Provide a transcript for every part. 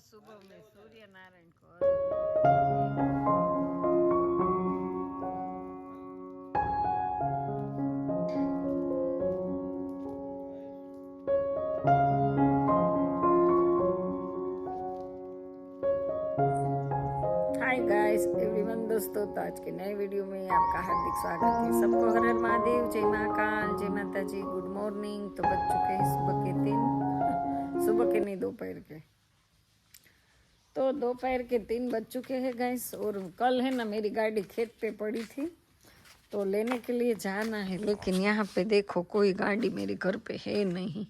सुबह में सूर्य नारायण को दोस्तों तो आज के नए वीडियो में आपका हार्दिक स्वागत है। सबको हर हर महादेव तो दोपहर के तीन बज चुके हैं गैस और कल है ना मेरी गाड़ी खेत पे पड़ी थी तो लेने के लिए जाना है लेकिन यहाँ पे देखो कोई गाड़ी मेरे घर पे है नहीं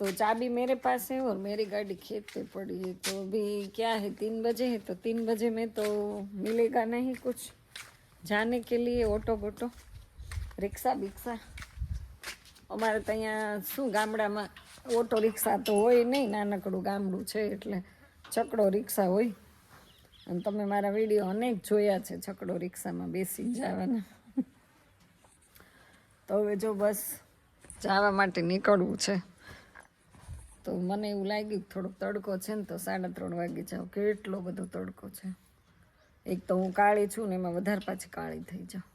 तो चाबी मेरे पास है और मेरी गाड़ी खेत पे पड़ी है तो अभी क्या है तीन बजे है तो तीन बजे में तो मिलेगा नहीं कुछ जाने के लिए ઓટો બોટો રિક્ષા બિક્ષા અમારે તો અહીંયા શું ગામડામાં ઓટો રિક્ષા તો હોય નહીં નાનકડું ગામડું છે એટલે છકડો રિક્ષા હોય. અને તમે મારા વીડિયો અનેક જોયા છે છકડો રિક્ષામાં બેસી જવાના. તો હવે જો બસ જવા માટે નીકળવું છે. તો મને એવું લાગ્યું કે થોડોક તડકો છે ને તો સાડા ત્રણ વાગે જાઉં કેટલો બધો તડકો છે. એક તો હું કાળી છું ને એમાં વધારે પાછી કાળી થઈ જાઉં.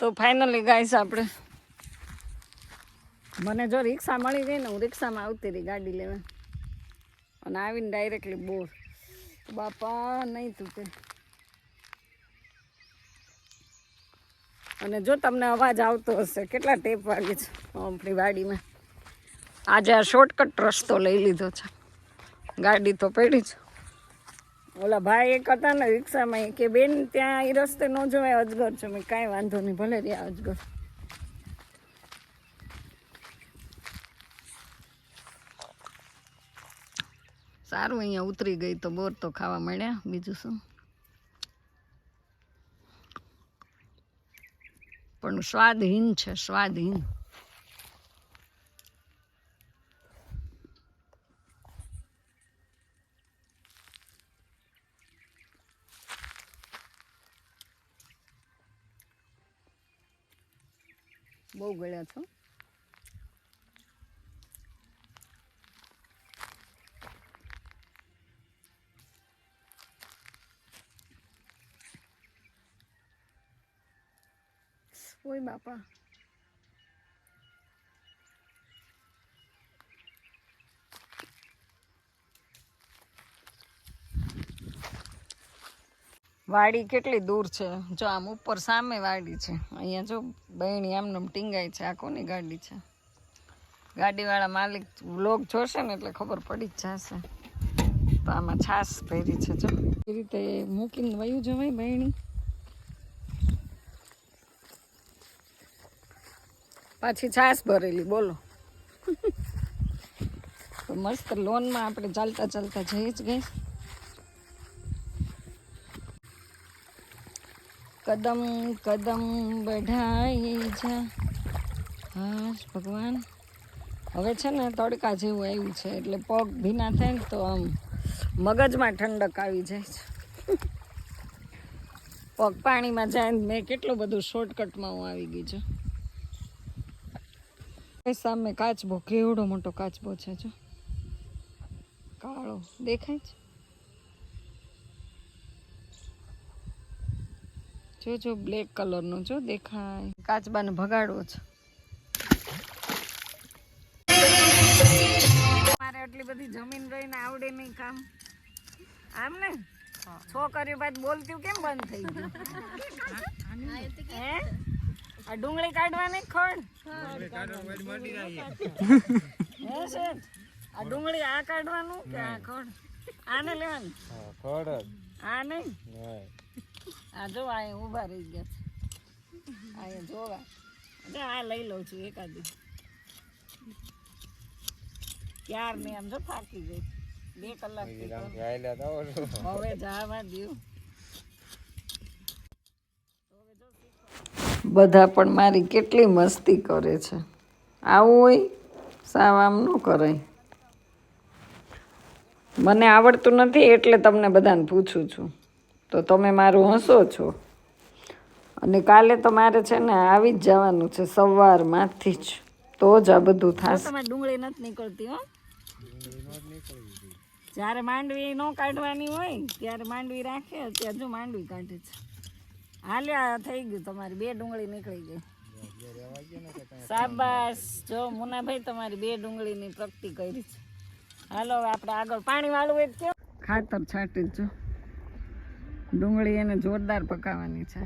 તો ફાઇનલી ગાઈસ આપણે મને જો રિક્ષા મળી ગઈ ને હું રિક્ષામાં આવતી રહી ગાડી લેવા. અને આવીને ડાયરેક્ટલી બોર. બાપા, નહીં તૂટે. અને જો તમને અવાજ આવતો હશે, કેટલા ટેપ વાગે છે આપણી વાડીમાં. આજે આ શોર્ટકટ રસ્તો લઈ લીધો છે. ગાડી તો પડી છે ઓલા ભાઈ એક હતા ને રિક્ષામાં કે બેન, ત્યાં એ રસ્તે ન જોવાય અજગર છે. મેં કાંઈ વાંધો નહીં, ભલે રહ્યા અજગર. સારું, અહીંયા ઉતરી ગઈ તો બોર તો ખાવા મળ્યા. બીજું શું? પણ સ્વાદહીન છે, સ્વાદહીન. બહુ ગળ્યા છો? ઓય બાપા વાડી કેટલી દૂર છે? જો આમ ઉપર સામે વાડી છે. અહીંયા જો બહેણી આમને આમ ટીંગાય છે. આ કોની ગાડી છે? ગાડીવાળા માલિક વ્લોગ જોશે ને એટલે ખબર પડી જ જશે. તો આમાં છાશ ભરી છે, જો. એ રીતે મૂકીને વયું જવાય બહેણી. પાછી છાશ ભરેલી, બોલો. તો મસ્ત લોનમાં આપણે ચાલતા ચાલતા જઈ જ ગઈ. કદમ કદમ બઢાઈ જા. હાશ ભગવાન. હવે છે ને તડકા જેવું આવ્યું છે, એટલે પગ ભીના થાય ને તો આમ મગજમાં ઠંડક આવી જાય છે. પગ પાણીમાં જાય મેં કેટલું બધું શોર્ટકટમાં હું આવી ગઈ છું. સામે કાચબો કેવડો મોટો કાચબો છે જો. કાળો. દેખાય છે? જો જો બ્લેક કલરનો જો દેખાય. કાચબાને ભગાડવો છે. મારે આટલી બધી જમીન રહીને આવડે નહીં કામ. આમ ને? છોકરીઓ બાદ બોલતી કેમ બંધ થઈ ગયું હે? આ ડુંગળી કાઢવાની ખોડ. આ ડુંગળી આ કાઢવાનું કે આ ખોડ? આને લેવાનું? આ નહીં? આ જો આ ઊભા રહી ગયા છે. અહીંયા જોવા. જો આ લઈ લઉં છું એકાદી. ક્યાર ને આમ જો થાકી ગઈ. બે કલાક હવે જવા દઉં બધા પણ મારી કેટલી મસ્તી કરે છે. આવું હોય સાવ આમ ન કરાય. મને આવડતું નથી એટલે તમને બધાને પૂછું છું. તો તમે મારું હસો છો. અને કાલે તો મારે છે ને આવી જ જવાનું છે સવારમાંથી જ. તો જ આ બધું થશે. તમારે ડુંગળી નથી નીકળતી હો. જ્યારે માંડવી ન કાઢવાની હોય ત્યારે માંડવી રાખે ત્યાં જો માંડવી કાઢે છે. હાલ્યા થઈ ગયું, તમારી બે ડુંગળી નીકળી ગઈ. શાબાશ. જો મુનાભાઈ તમારી બે ડુંગળીની પ્રગતિ કરી છે. હાલો, હવે આપણે આગળ પાણી વાળું એક કેવું? ખાતર છાંટી જો ડુંગળી એને જોરદાર પકાવવાની છે.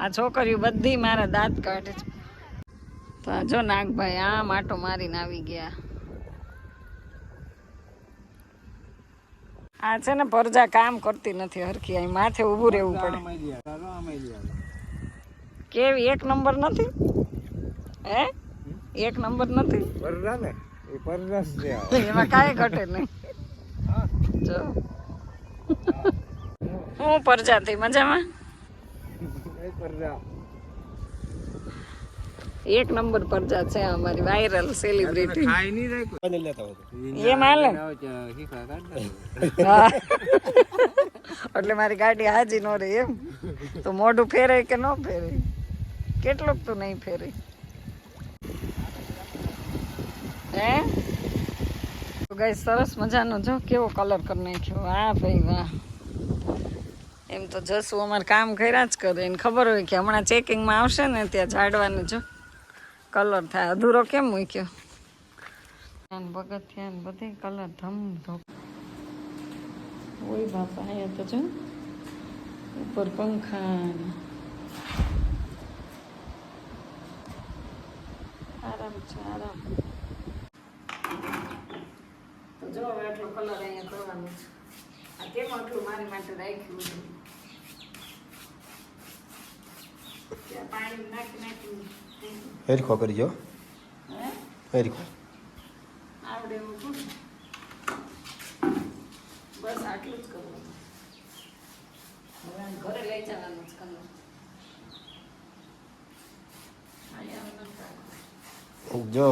આ છોકરીઓ બધી મારા દાંત કાઢે છે. તો જો નાગભાઈ, આમ આટો મારીને આવી ગયા. આ છે ને પરજા કામ કરતી નથી હરખી અહીં માથે ઊભું રહેવું પડે. કેવી એક નંબર નથી? હે? એક નંબર નથી? પરરા ને? એ પરરસ છે એમાં કાંઈ ઘટે નહીં. જો. હું. પરજા થઈ મજામાં? એ પરરા એક નંબર પરજા છે અમારી વાયરલ સેલિબ્રિટી ખાઈ નહીં જાય કોને લેતા હોય એ માલે એટલે મારી ગાડી હાજી નો રહે એમ. તો મોઢું ફેરે કે ન ફેરે કેટલુંક તો નહીં ફેરે હે? તો ગાઈ સરસ મજાનો જો કેવો કલર કરી નાખ્યો? વાહ ભાઈ વાહ. એમ તો જસુ અમારે કામ કર્યા જ કરે. એને ખબર હોય કે હમણાં ચેકિંગમાં આવશે ને ત્યાં ઝાડવાનું જો. કલર થાય. અધૂરો કેમ મૂક્યો? ધ્યાન બધે કલર ધમ ધમ. ઓય બાપા, અહીંયા તો જો. ઉપર પંખા આરામ છે, આરામ. તો જો કલર અહીંયા કરવાનો પાણી નાખી નાખી હેરખો કરજો હે હેરખો આવડે બસ આટલું જ ઘરે લઈ જવાનું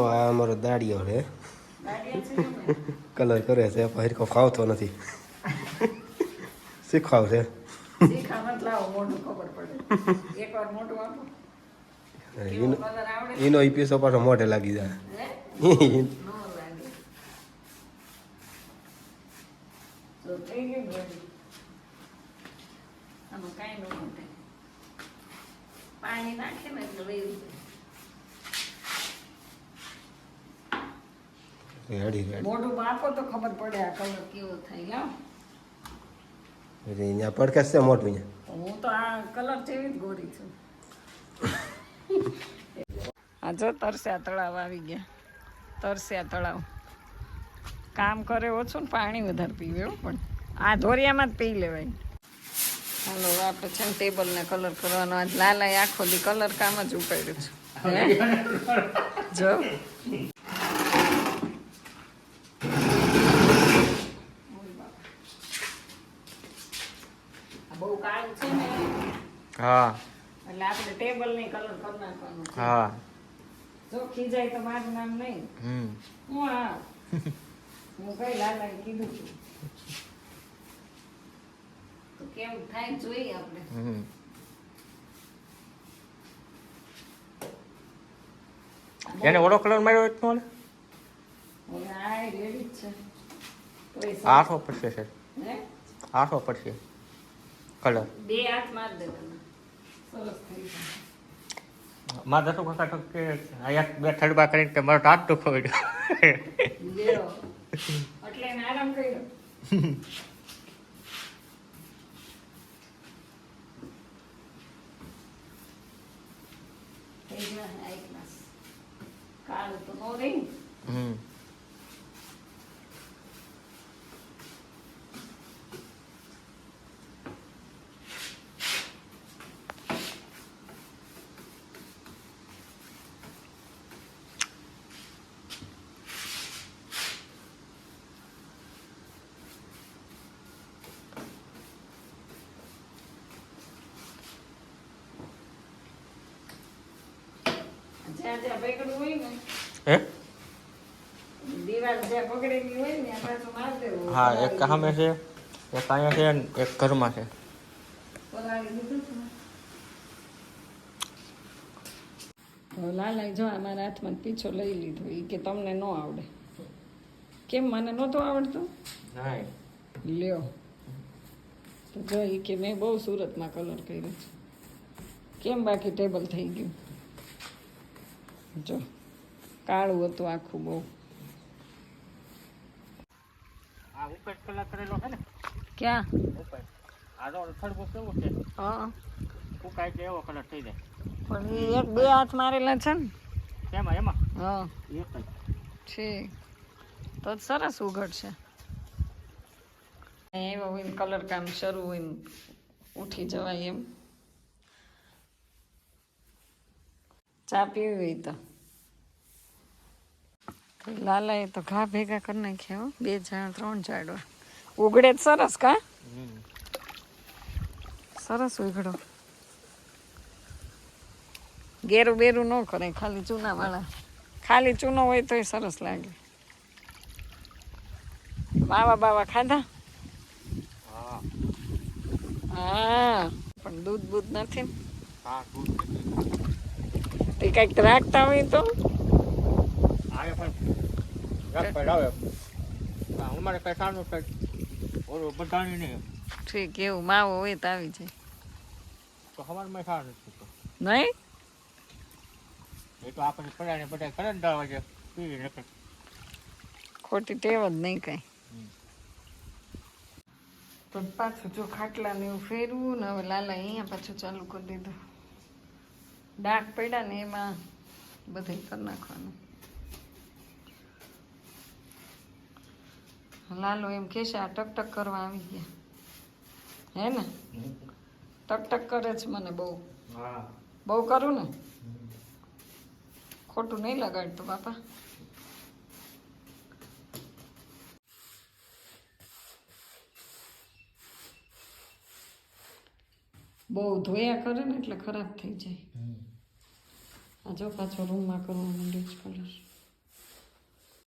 આ અમારો દાડિયો છે? કલર કરે છે પણ હેરખો ફાવતો નથી શીખવાવ છે ખબર પડે એકવાર મોઢું આપો એનો એનો ઈ પીસો પાછો મોઢે લાગી જાય. પાણી નાખે ને એટલે રેડી રેડી. મોઢું આપો તો ખબર પડે આ કલર કેવો થાય લાવ એટલે અહીંયા પડકાશ છે મોટું અહીંયા. હું તો આ કલર જેવી જ ગોરી છું. આ જો તરસ્યા તળાવ આવી ગયા. તરસ્યા તળાવ. કામ કરે ઓછું ને પાણી વધારે પીવે એવું પણ આ ધોરિયામાં જ પી લેવાય. હાલો આપણે છે ને ટેબલને કલર કરવાનો. આજ લાલાએ આખો દી કલર કામ જ ઉપાડ્યું છે? જો. બહુ કાળું છે ને. હા. એટલે આપણે ટેબલ ને કલર કરી નાખવાનો હા. જો ખીજાય તો મારું નામ નહીં. હમ. હું હા હું કઈ લાલા કીધું છું. તો કેમ થાય જોઈએ આપણે? હમ. એને ઓળો કલર માર્યો એટલો ને? આઠો પડશે સર? આઠો પડશે કલર બે હાથ માર દે મારા દસો કાકા કે અહીંયા બે થડબા કરીને કે મારો ટાટ દુખો પડ્યો એટલે આરામ કર્યો. કાળું તો નો રહી. હમ. હે? હા એક સામે છે એક અહીંયા છે એક ઘરમાં જો હાથમાં પીછો લઈ લીધો એ કે તમને ન આવડે. કેમ મને નહોતું આવડતું? લ્યો. તો જો એ કે મેં બહુ સુરતમાં કલર કર્યો છે. કેમ બાકી ટેબલ થઈ ગયું? જો કાળું હતું આખું બહુ. આ ઉપર કલર કરેલો છે ને? ક્યાં? પણ એ એક બે હાથ મારેલા છે ને. એમાં એમાં? હા. છે. તો સરસ ઉઘડશે. એવો કલર કામ શરૂ હોય ઉઠી જવાય એમ. ચા પીવી તો. લાલાએ તો ઘા ભેગા કરી નાખ્યા હો બે જણા ત્રણ ઝાડવા ઉઘડે જ સરસ કા. સરસ ઉગડો. ગેરું બેરું ન કરે ખાલી ચૂના વાળા ખાલી ચૂનો હોય તોય સરસ લાગે. માવા બાવા ખાધા? હા. પણ દૂધ બૂધ નથી. હા દૂધ તે કંઈક રાખતા હોય તો? અમારે કઈ સારું કઈ ઓલું બધાની નહીં ઠીક એવું માવો હોય તો આવી જાય. તો અમારે સારું નથી થતું. નહીં? એ તો આપણને પડાને બધા કરે ને દવા છે ખોટી ટેવ જ નહીં કાંઈ. તો પાછું જો ખાટલા ને એવું ફેરવું ને હવે લાલા અહીંયા પાછું ચાલુ કરી દીધું. ડાઘ પડ્યા ને એમાં બધે કરી નાખવાનું. લાલો એમ કહેશે આ ટક ટક કરવા આવી ગયા. હે ને? ટક ટક કરે છે મને બહુ. બહુ કરું ને? ખોટું નહીં લગાડતું બાપા. બહુ ધોયા કરે ને એટલે ખરાબ થઈ જાય. આ જો પાછો રૂમમાં કરવા માંડ્યો છે કલર